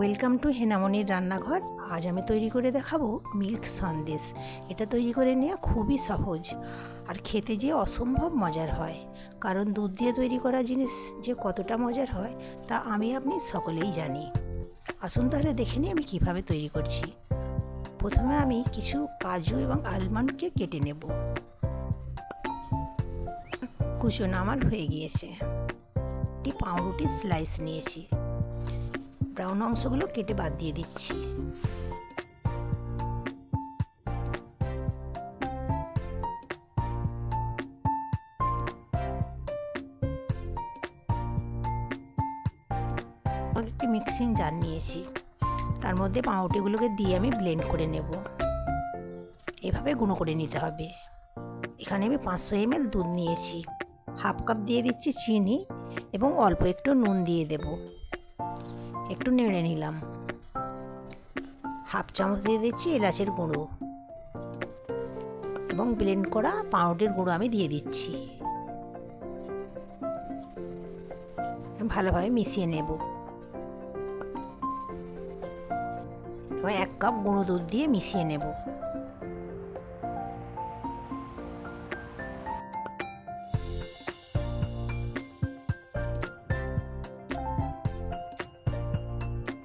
Welcome to হেনামনির রান্নাঘর। আজ আমি তৈরি করে দেখাবো মিল্ক সন্দেশ। এটা তৈরি করে নেওয়া খুবই সহজ আর খেতে যে অসম্ভব মজার হয়। কারণ দুধ দিয়ে তৈরি করা জিনিস যে কতটা মজার হয়, তা আমি আপনি সকলেই জানি। আসুন তাহলে দেখে নিই আমি কীভাবে তৈরি করছি। প্রথমে আমি কিছু কাজু এবং আলমন্ডকে কেটে নেব। কুচন আমার হয়ে গিয়েছে। একটি পাউরুটির স্লাইস নিয়েছি। ব্রাউন অংশগুলো কেটে বাদ দিয়ে দিচ্ছি। একটি মিক্সিং জার নিয়েছি। তার মধ্যে পাউরুটিগুলোকে দিয়ে আমি ব্লেন্ড করে নেব। এভাবে গুঁড়ো করে নিতে হবে। এখানে আমি পাঁচশো এমএল দুধ নিয়েছি। হাফ কাপ দিয়ে দিচ্ছি চিনি এবং অল্প একটু নুন দিয়ে দেব। একটু নেড়ে নিলাম। হাফ চামচ দিয়ে দিচ্ছি এলাচের গুঁড়ো। এবং ব্লেন্ড করা পাউডার গুঁড়ো আমি দিয়ে দিচ্ছি। ভালোভাবে মিশিয়ে নেব। এক কাপ গুঁড়ো দুধ দিয়ে মিশিয়ে নেব।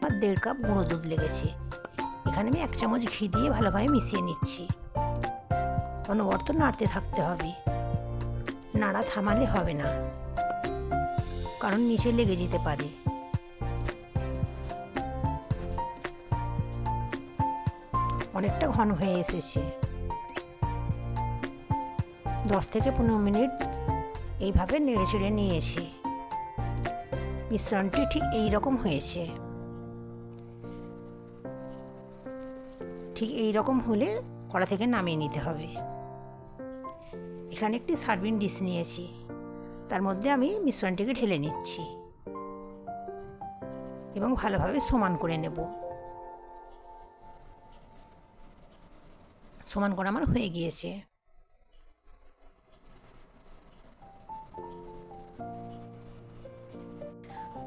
আর দেড় কাপ গুঁড়ো দুধ লেগেছে। এখানে আমি এক চামচ ঘি দিয়ে ভালোভাবে মিশিয়ে নিচ্ছি। অনবর্ত নাড়তে থাকতে হবে। নাড়া থামালে হবে না। কারণ নিচে লেগে যেতে পারে। অনেকটা ঘন হয়ে এসেছে। দশ থেকে পনেরো মিনিট এইভাবে নেড়ে চেড়ে নিয়েছি। মিশ্রণটি ঠিক এই রকম হয়েছে। ঠিক এই রকম হলে কড়া থেকে নামিয়ে নিতে হবে। এখানে একটি সার্ভিং ডিশ নিয়েছি। তার মধ্যে আমি মিশ্রণটিকে ঢেলে নিচ্ছি। এবং ভালোভাবে সমান করে নেব। সমান করা আমার হয়ে গিয়েছে।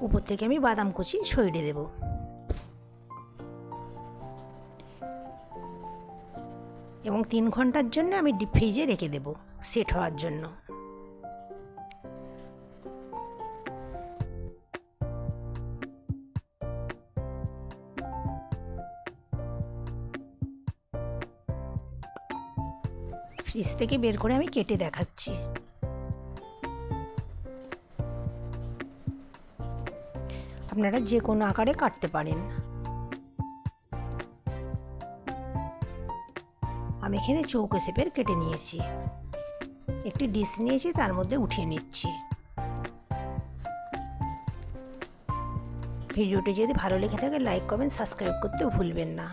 উপর থেকে আমি বাদাম কুচি সরিয়ে দেব। এবং তিন ঘণ্টার জন্য আমি ডিপ ফ্রিজে রেখে দেব, সেট হওয়ার জন্য। ফ্রিজ থেকে বের করে আমি কেটে দেখাচ্ছি। আপনারা যে কোনো আকারে কাটতে পারেন। আমি এখানে চৌকো সেপের কেটে নিয়েছি। একটি ডিশ নিয়েছি, তার মধ্যে উঠিয়ে নিচ্ছি। ভিডিওটি যদি ভালো লেগে থাকে, লাইক, কমেন্ট, সাবস্ক্রাইব করতে ভুলবেন না।